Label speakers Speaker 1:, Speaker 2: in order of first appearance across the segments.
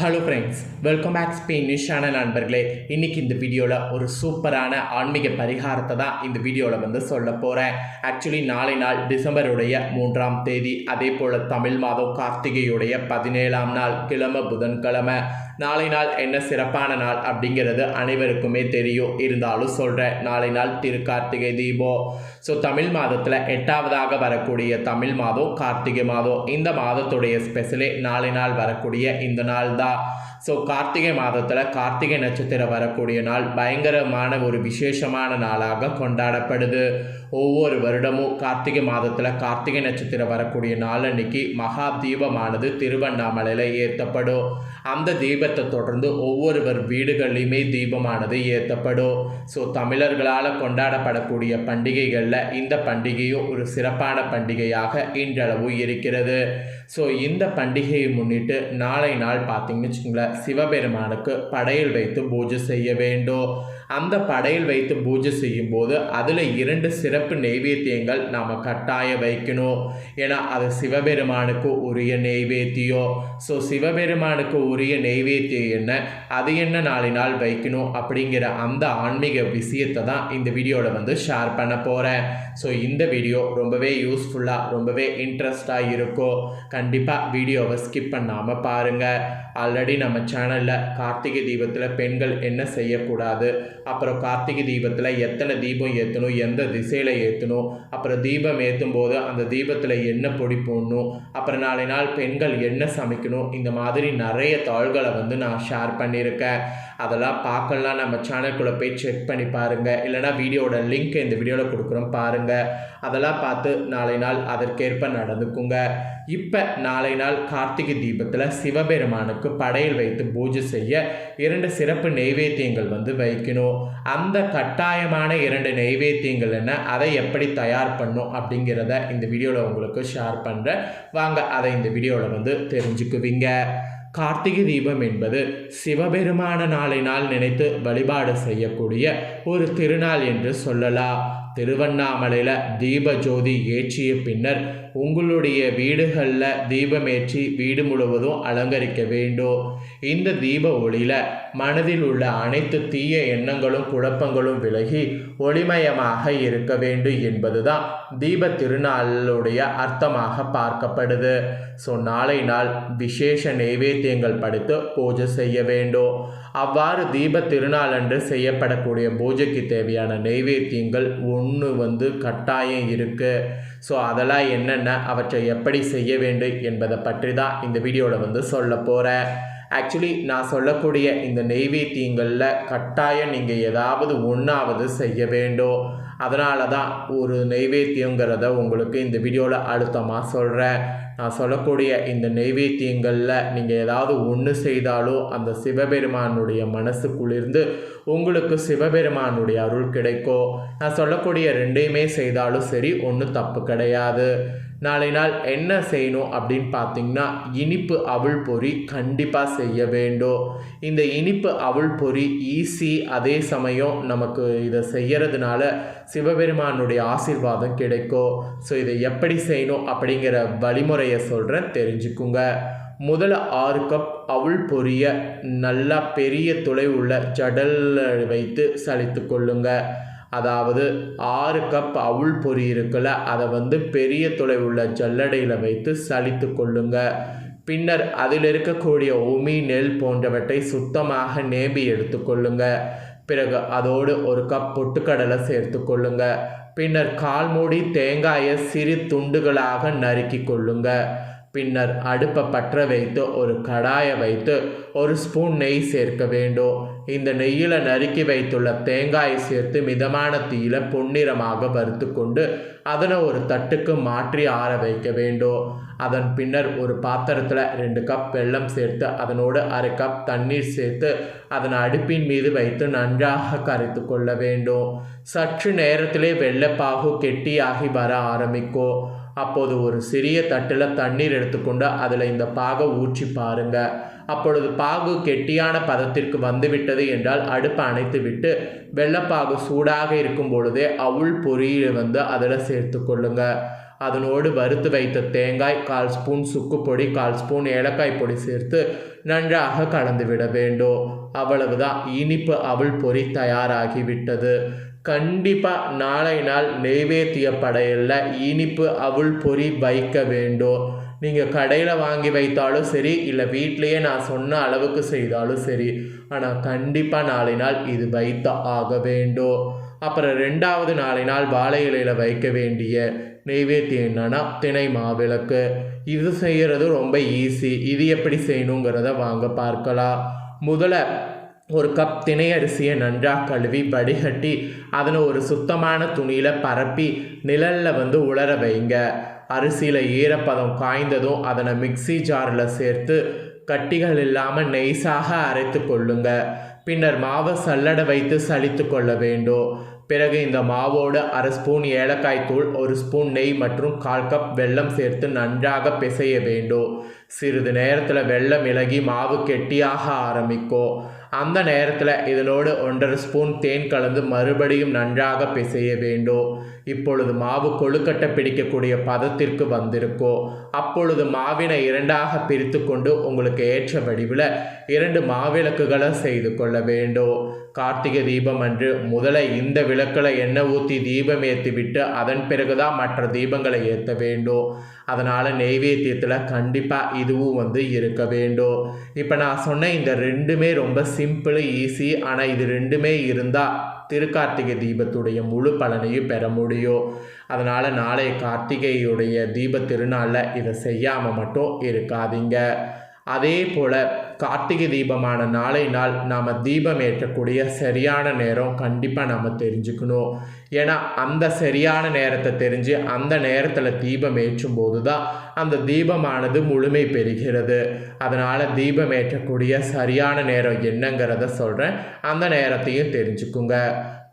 Speaker 1: Hello friends welcome back Spain news channel நண்பர்களே. இன்றைக்கி இந்த வீடியோவில் ஒரு சூப்பரான ஆன்மீக பரிகாரத்தை தான் இந்த வீடியோவில் வந்து சொல்ல போகிறேன் ஆக்சுவலி நாளை நாள் டிசம்பருடைய மூன்றாம் தேதி அதே போல் தமிழ் மாதம் கார்த்திகையுடைய பதினேழாம் நாள் கிழமை புதன்கிழமை. நாளை நாள் என்ன சிறப்பான நாள் அப்படிங்கிறது அனைவருக்குமே தெரியும். இருந்தாலும் சொல்கிறேன் நாளை நாள் திருக்கார்த்திகை தீபம் ஸோ தமிழ் மாதத்தில் எட்டாவதாக வரக்கூடிய தமிழ் மாதம் கார்த்திகை மாதம். இந்த மாதத்துடைய ஸ்பெஷலே நாளை நாள் வரக்கூடிய இந்த நாள் தான் ஸோ கார்த்திகை மாதத்தில் கார்த்திகை நட்சத்திரம் வரக்கூடிய நாள் பயங்கரமான ஒரு விசேஷமான நாளாக கொண்டாடப்படுது. ஒவ்வொரு வருடமும் கார்த்திகை மாதத்தில் கார்த்திகை நட்சத்திரம் வரக்கூடிய நாள் அன்னைக்கு மகா தீபமானது திருவண்ணாமலையில் ஏற்றப்படும். அந்த தீபத்தை தொடர்ந்து ஒவ்வொருவர் வீடுகள்லையுமே தீபமானது ஏற்றப்படும். ஸோ தமிழர்களால் கொண்டாடப்படக்கூடிய பண்டிகைகளில் இந்த பண்டிகையும் ஒரு சிறப்பான பண்டிகையாக இன்றளவு இருக்கிறது. ஸோ இந்த பண்டிகையை முன்னிட்டு நாளை நாள் பார்த்தீங்கன்னு வச்சுக்கோங்களேன் சிவபெருமானுக்கு படையல் வைத்து பூஜை செய்ய வேண்டும். அந்த படையல் வைத்து பூஜை செய்யும்போது அதில் இரண்டு சிறப்பு நெய்வேத்தியங்கள் நாம் கட்டாயம் வைக்கணும். ஏன்னா அது சிவபெருமானுக்கு உரிய நெய்வேத்தியம். ஸோ சிவபெருமானுக்கு உரிய நெய்வேத்தியம் என்ன? அது என்ன நாளினால் வைக்கணும் அப்படிங்கிற அந்த ஆன்மீக விஷயத்தை தான் இந்த வீடியோவில் வந்து ஷேர் பண்ண போகிறேன் ஸோ இந்த வீடியோ ரொம்பவே யூஸ்ஃபுல்லாக ரொம்பவே இன்ட்ரெஸ்டாக இருக்கும். கண்டிப்பாக வீடியோவை ஸ்கிப் பண்ணாமல் பாருங்கள் ஆல்ரெடி நம்ம சேனலில் கார்த்திகை தீபத்தில் பெண்கள் என்ன செய்யக்கூடாது? அப்புறம் கார்த்திகை தீபத்தில் எத்தனை தீபம் ஏற்றணும் எந்த திசையில் ஏற்றணும் அப்புறம் தீபம் ஏற்றும் போது அந்த தீபத்தில் என்ன பொடி போடணும் அப்புறம் நாளை நாள் பெண்கள் என்ன சமைக்கணும் இந்த மாதிரி நிறைய தாள்களை வந்து நான் ஷேர் பண்ணியிருக்கேன். அதெல்லாம் பார்க்கலாம் நம்ம சேனலுக்குள்ளே போய் செக் பண்ணி பாருங்கள் இல்லைனா வீடியோட லிங்க் இந்த வீடியோவில் கொடுக்குறோம் பாருங்கள் அதெல்லாம் பார்த்து நாளை நாள் அதற்கேற்ப நடந்துக்குங்க. இப்போ நாளை நாள் கார்த்திகை தீபத்தில் சிவபெருமானுக்கு படையில் வைத்து பூஜை செய்ய இரண்டு சிறப்பு நெய்வேத்தியங்கள் வந்து வைக்கணும். அந்த கட்டாயமான இரண்டு நெய்வேத்தியங்கள் என்ன அதை எப்படி தயார் பண்ணும் அப்படிங்கிறத இந்த வீடியோவில் உங்களுக்கு ஷேர் பண்ணுறேன் வாங்க அதை இந்த வீடியோவில் வந்து தெரிஞ்சுக்குவீங்க. கார்த்திகை தீபம் என்பது சிவபெருமான நாளை நாள் நினைத்து வழிபாடு செய்யக்கூடிய ஒரு திருநாள் என்று சொல்லலாம். திருவண்ணாமலையில் தீப ஜோதி ஏற்றிய பின்னர் உங்களுடைய வீடுகளில் தீபமேற்றி வீடு முழுவதும் அலங்கரிக்க வேண்டும் இந்த தீப ஒளியில் மனதில் உள்ள அனைத்து தீய எண்ணங்களும் குழப்பங்களும் விலகி ஒளிமயமாக இருக்க வேண்டும் என்பதுதான் தீப திருநாளுடைய அர்த்தமாக பார்க்கப்படுது. ஸோ நாளை நாள் விசேஷ நைவேத்தியங்கள் படைத்து பூஜை செய்ய வேண்டும் அவ்வாறு தீப திருநாள் அன்று செய்யப்படக்கூடிய பூஜைக்கு தேவையான நைவேத்தியங்கள் ஒன்று வந்து கட்டாயம் இருக்குது ஸோ அதெல்லாம் என்ன என்னென்ன அவற்றை எப்படி செய்ய வேண்டும் என்பதை பற்றி தான் இந்த வீடியோவில் வந்து சொல்ல போகிறேன் ஆக்சுவலி நான் சொல்லக்கூடிய இந்த நெய்வேத்தியங்களில் கட்டாயம் நீங்கள் ஏதாவது ஒன்றாவது செய்ய வேண்டும். அதனால தான் ஒரு நெய்வேத்தியங்கிறத உங்களுக்கு இந்த வீடியோவில் அழுத்தமாக சொல்கிறேன் நான் சொல்லக்கூடிய இந்த நெய்வேத்தியங்களில் நீங்கள் ஏதாவது ஒன்று செய்தாலும் அந்த சிவபெருமானுடைய மனசு குளிர்ந்து உங்களுக்கு சிவபெருமானுடைய அருள் கிடைக்கும் நான் சொல்லக்கூடிய ரெண்டையுமே செய்தாலும் சரி ஒன்றும் தப்பு கிடையாது. நாளை நாள் என்ன செய்யணும் அப்படின்னு பார்த்தீங்கன்னா இனிப்பு அவள் பொறி கண்டிப்பாக செய்ய வேண்டும். இந்த இனிப்பு அவள் பொறி ஈஸி அதே சமயம் நமக்கு இதை செய்யறதுனால சிவபெருமானுடைய ஆசீர்வாதம் கிடைக்கும். ஸோ இதை எப்படி செய்யணும் அப்படிங்கிற வழிமுறையை சொல்கிறேன் தெரிஞ்சுக்குங்க. முதல்ல ஆறு கப் அவள் பொரிய நல்லா பெரிய துளை உள்ள ஜடலில் வைத்து சலித்து கொள்ளுங்கள் அதாவது ஆறு கப் அவுள் பொறி இருக்குல்ல அதை வந்து பெரிய தொலைவுள்ள ஜல்லடையில் வைத்து சலித்து கொள்ளுங்க. பின்னர் அதில் இருக்கக்கூடிய உமி நெல் போன்றவற்றை சுத்தமாக நேபி எடுத்துக்கொள்ளுங்க பிறகு அதோடு ஒரு கப் பொட்டுக்கடலை சேர்த்து கொள்ளுங்க. பின்னர் கால் மூடி தேங்காயை சிறு துண்டுகளாக நறுக்கி கொள்ளுங்க. பின்னர் அடுப்பை பற்ற வைத்து ஒரு கடாயை வைத்து ஒரு ஸ்பூன் நெய் சேர்க்க வேண்டும். இந்த நெய்யில் நறுக்கி வைத்துள்ள தேங்காயை சேர்த்து மிதமான தீயில பொன்னிறமாக வறுத்து கொண்டு அதனை ஒரு தட்டுக்கு மாற்றி ஆற வைக்க வேண்டும். அதன் பின்னர் ஒரு பாத்திரத்தில் ரெண்டு கப் வெல்லம் சேர்த்து அதனோடு அரை கப் தண்ணீர் சேர்த்து அதனை அடுப்பின் மீது வைத்து நன்றாக கரைத்து கொள்ள வேண்டும். சற்று நேரத்திலே வெள்ளப்பாகு கெட்டியாகி வர ஆரம்பிக்கும். அப்போது ஒரு சிறிய தட்டில் தண்ணீர் எடுத்துக்கொண்டு அதில் இந்த பாகை ஊற்றி பாருங்க. அப்பொழுது பாகு கெட்டியான பதத்திற்கு வந்துவிட்டது என்றால் அடுப்பை அணைத்து விட்டு வெள்ளப்பாகு சூடாக இருக்கும் பொழுதே அவுள் பொரியை வந்து அதில் சேர்த்து கொள்ளுங்க. அதனோடு வறுத்து வைத்த தேங்காய் கால் ஸ்பூன் சுக்குப்பொடி கால் ஸ்பூன் ஏலக்காய் பொடி சேர்த்து நன்றாக கலந்து விட வேண்டும். அவ்வளவுதான். இனிப்பு அவள் பொறி தயாராகிவிட்டது கண்டிப்பாக நாளை நாள் நெய்வேத்திய படையலில் இனிப்பு அவல் பொறி வைக்க வேண்டும் நீங்கள் கடையில் வாங்கி வைத்தாலும் சரி இல்லை வீட்லேயே நான் சொன்ன அளவுக்கு செய்தாலும் சரி ஆனால் கண்டிப்பாக நாளை நாள் இது வைத்த ஆக வேண்டும் அப்புறம் ரெண்டாவது நாளை நாள் வாழை இலையில் வைக்க வேண்டிய நெய்வேத்தியம் என்னன்னா திணை மாவிளக்கு. இது செய்கிறது ரொம்ப ஈஸி இது எப்படி செய்யணுங்கிறத வாங்க பார்க்கலாம். முதல்ல ஒரு கப் திணை அரிசியை நன்றாக கழுவி வடிகட்டி அதனை ஒரு சுத்தமான துணியில் பரப்பி நிழலில் வந்து உலர வைங்க. அரிசியில் ஈரப்பதம் காய்ந்ததும் அதனை மிக்ஸி ஜாரில் சேர்த்து கட்டிகள் இல்லாமல் நெய்ஸாக அரைத்து கொள்ளுங்க. பின்னர் மாவை சல்லடை வைத்து சலித்து கொள்ள வேண்டும். பிறகு இந்த மாவோடு அரை ஸ்பூன் ஏலக்காய் தூள் ஒரு ஸ்பூன் நெய் மற்றும் கால் கப் வெல்லம் சேர்த்து நன்றாக பிசைய வேண்டும். சிறிது நேரத்தில் வெள்ளம் இலகி மாவு கெட்டியாக ஆரம்பிக்கும். அந்த நேரத்தில் இதனோடு ஒன்றரை ஸ்பூன் தேன் கலந்து மறுபடியும் நன்றாக பிசைய வேண்டும். இப்பொழுது மாவு கொழுக்கட்டை பிடிக்கக்கூடிய பதத்திற்கு வந்திருக்கும். அப்பொழுது மாவினை இரண்டாக பிரித்து கொண்டு உங்களுக்கு ஏற்ற வடிவில் இரண்டு மாவிளக்குகளை செய்து கொள்ள வேண்டும். கார்த்திகை தீபம் அன்று முதல இந்த விளக்கில் எண்ணெய் ஊற்றி தீபம் ஏற்றிவிட்டு அதன் பிறகுதான் மற்ற தீபங்களை ஏற்ற வேண்டும். அதனால் நெய்வேத்தியத்தில் கண்டிப்பாக இதுவும் வந்து இருக்க வேண்டும். இப்போ நான் சொன்ன இந்த ரெண்டுமே ரொம்ப சிம்பிள் ஈஸி ஆனால் இது ரெண்டுமே இருந்தால் திருக்கார்த்திகை தீபத்துடைய முழு பலனையும் பெற முடியும். அதனால் நாளை கார்த்திகையுடைய தீப திருநாளில் இதை செய்யாமல் மட்டும் இருக்காதீங்க. அதே போல் கார்த்திகை தீபமான நாளை நாள் நாம் தீபம் ஏற்றக்கூடிய சரியான நேரம் கண்டிப்பாக நாம் தெரிஞ்சுக்கணும். ஏன்னா அந்த சரியான நேரத்தை தெரிஞ்சு அந்த நேரத்தில் தீபம் ஏற்றும் போது தான் அந்த தீபமானது முழுமை பெறுகிறது. அதனால் தீபம் ஏற்றக்கூடிய சரியான நேரம் என்னங்கிறத சொல்கிறேன் அந்த நேரத்தையும் தெரிஞ்சுக்குங்க.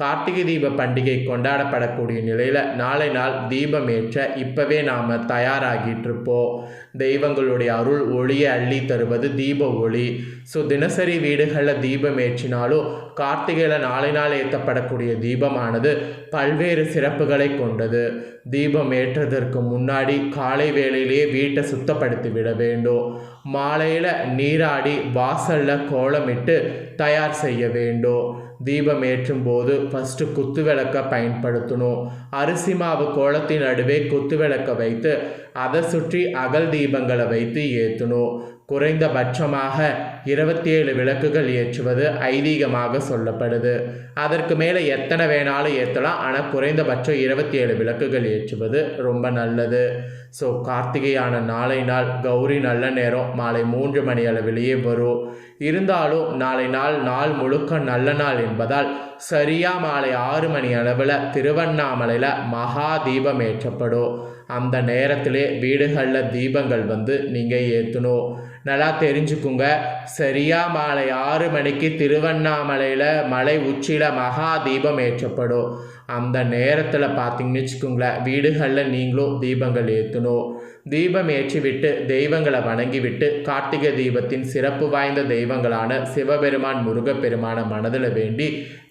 Speaker 1: கார்த்திகை தீப பண்டிகை கொண்டாடப்படக்கூடிய நிலையில் நாளை நாள் தீபம் ஏற்ற இப்போவே நாம் தயாராகிட்டு இருப்போம் தெய்வங்களுடைய அருள் ஒளியை அள்ளி தருவது தீப ஒளி. ஸோ தினசரி வீடுகளில் தீபம் ஏற்றினாலும் கார்த்திகையில் நாளை நாள் ஏற்றப்படக்கூடிய தீபமானது பல்வேறு சிறப்புகளை கொண்டது. தீபம் ஏற்றதற்கு முன்னாடி காலை வேளையிலேயே வீட்டை சுத்தப்படுத்தி விட வேண்டும். மாலையில் நீராடி வாசலில் கோலமிட்டு தயார் செய்ய வேண்டும். தீபம் ஏற்றும் போது ஃபஸ்ட்டு குத்து விளக்க பயன்படுத்தணும். அரிசி மாவு கோலத்தின் நடுவே குத்து விளக்க வைத்து அதை சுற்றி அகல் தீபங்களை வைத்து ஏற்றணும். குறைந்தபட்சமாக இருபத்தி ஏழு விளக்குகள் ஏற்றுவது ஐதீகமாக சொல்லப்படுது. அதற்கு மேலே எத்தனை வேணாலும் ஏற்றலாம். ஆனால் குறைந்தபட்சம் இருபத்தி ஏழு விளக்குகள் ஏற்றுவது ரொம்ப நல்லது. ஸோ கார்த்திகையான நாளை நாள் கௌரி நல்ல நேரம். மாலை மூன்று மணி அளவிலேயே வரும். இருந்தாலும் நாளை நாள் நாள் முழுக்க நல்ல நாள் என்பதால் சரியாக மாலை ஆறு மணி அளவில் திருவண்ணாமலையில் மகா தீபம் ஏற்றப்படும். அந்த நேரத்திலே வீடுகளில் தீபங்கள் வந்து நீங்கள் ஏற்றணும் நல்லா தெரிஞ்சுக்குங்க. சரியாக மாலை ஆறு மணிக்கு திருவண்ணாமலையில் மலை உச்சியில் மகா தீபம் ஏற்றப்படும். அந்த நேரத்தில் பார்த்தீங்கன்னு வச்சுக்கோங்களேன் வீடுகளில் நீங்களும் தீபங்கள் ஏற்றணும் தீபம் ஏற்றி விட்டு தெய்வங்களை வணங்கிவிட்டு கார்த்திகை தீபத்தின் சிறப்பு வாய்ந்த தெய்வங்களான சிவபெருமான் முருகப்பெருமான மனதில் வேண்டி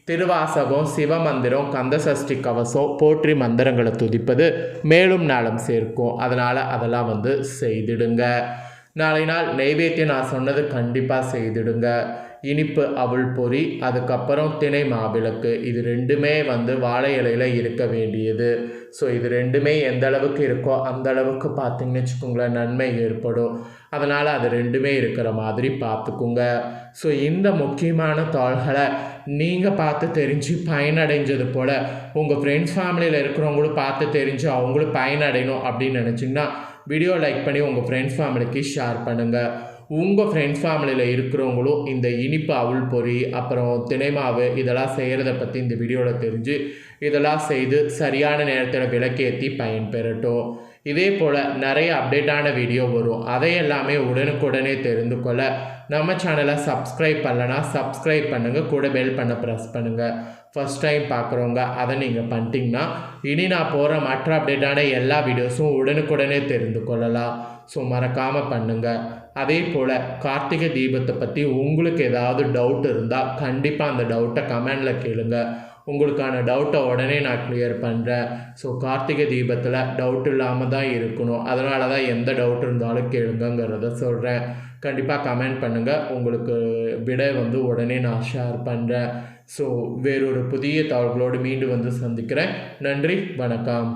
Speaker 1: திருவாசகம் சிவமந்திரம் கந்தசஷ்டி கவசம் போற்றி மந்திரங்களை துதிப்பது மேலும் நலம் சேர்க்கும். அதனால் அதெல்லாம் வந்து செய்திடுங்க. நாளை நாள் நெய்வேத்தியம் நான் சொன்னது கண்டிப்பாக செய்திடுங்க. இனிப்பு அவள் பொறி அதுக்கப்புறம் திணை மாவிளக்கு. இது ரெண்டுமே வந்து வாழை இலையில் இருக்க வேண்டியது. ஸோ இது ரெண்டுமே எந்த அளவுக்கு இருக்கோ அந்த அளவுக்கு பார்த்தீங்கன்னு வச்சுக்கோங்களேன் நன்மை ஏற்படும். அதனால் அது ரெண்டுமே இருக்கிற மாதிரி பார்த்துக்குங்க ஸோ இந்த முக்கியமான தாள்களை நீங்கள் பார்த்து தெரிஞ்சு பயனடைஞ்சது போல் உங்கள் ஃப்ரெண்ட்ஸ் ஃபேமிலியில் இருக்கிறவங்களும் பார்த்து தெரிஞ்சு அவங்களும் பயனடையணும் அப்படின்னு நினச்சிங்கன்னா வீடியோ லைக் பண்ணி உங்கள் ஃப்ரெண்ட்ஸ் ஃபேமிலிக்கு ஷேர் பண்ணுங்கள் உங்கள் ஃப்ரெண்ட்ஸ் ஃபேமிலியில் இருக்கிறவங்களும் இந்த இனிப்பு அவுள் பொறி அப்புறம் திணைமாவு இதெல்லாம் செய்கிறத பற்றி இந்த வீடியோவில் தெரிஞ்சு இதெல்லாம் செய்து சரியான நேரத்தில் விளக்கேற்றி பயன்பெறட்டும். இதே போல் நிறைய அப்டேட்டான வீடியோ வரும். அதையெல்லாமே உடனுக்குடனே தெரிந்து கொள்ள நம்ம சேனலை சப்ஸ்கிரைப் பண்ணலன்னா சப்ஸ்கிரைப் பண்ணுங்கள் கூட பெல் பண்ண ப்ரெஸ் பண்ணுங்கள் ஃபஸ்ட் டைம் பார்க்குறவங்க அதை நீங்கள் பண்ணிட்டீங்கன்னா இனி நான் போகிற மற்ற அப்டேட்டான எல்லா வீடியோஸும் உடனுக்குடனே தெரிந்து கொள்ளலாம். ஸோ மறக்காமல் பண்ணுங்கள் அதே போல் கார்த்திகை தீபத்தை பற்றி உங்களுக்கு ஏதாவது டவுட் இருந்தால் கண்டிப்பாக அந்த டவுட்டை கமெண்டில் கேளுங்க. உங்களுக்கான டவுட்டை உடனே நான் கிளியர் பண்ணுறேன் ஸோ கார்த்திகை தீபத்தில் டவுட் இல்லாமல் தான் இருக்கணும். அதனால தான் எந்த டவுட் இருந்தாலும் கேளுங்கங்கிறத சொல்கிறேன் கண்டிப்பாக கமெண்ட் பண்ணுங்கள் உங்களுக்கு விடை வந்து உடனே நான் ஷேர் பண்ணுறேன் ஸோ வேறொரு புதிய தகவல்களோடு மீண்டும் வந்து சந்திக்கிறேன். நன்றி வணக்கம்.